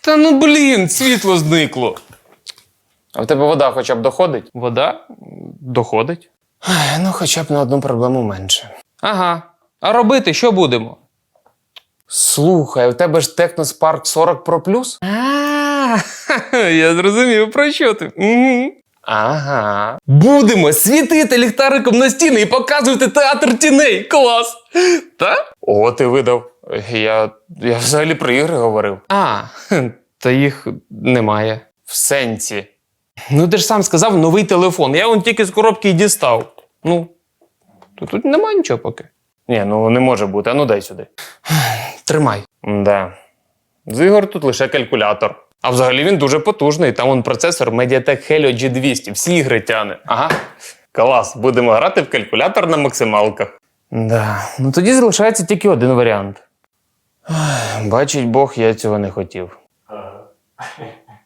Та ну блін, світло зникло. А в тебе вода хоча б доходить? Вода доходить. Ай, ну, хоча б на одну проблему менше. Ага. А робити що будемо? Слухай, у тебе ж Техноспарк 40 Pro Plus? А, я зрозумів, про що ти. Угу. Ага. Будемо світити ліхтариком на стіни і показувати театр тіней. Клас! Та? О, ти видав. Я, я взагалі про ігри говорив. А, та їх немає. В сенсі. Ну, ти ж сам сказав новий телефон. Я вон тільки з коробки й дістав. Ну, то тут немає нічого поки. Ні, ну не може бути. А ну дай сюди. Тримай. Да. З ігор тут лише калькулятор. А взагалі він дуже потужний. Там он процесор Mediatek Helio G200. Всі ігри тяне. Ага. Клас, будемо грати в калькулятор на максималках. Да. Ну тоді залишається тільки один варіант. Бачить Бог, я цього не хотів.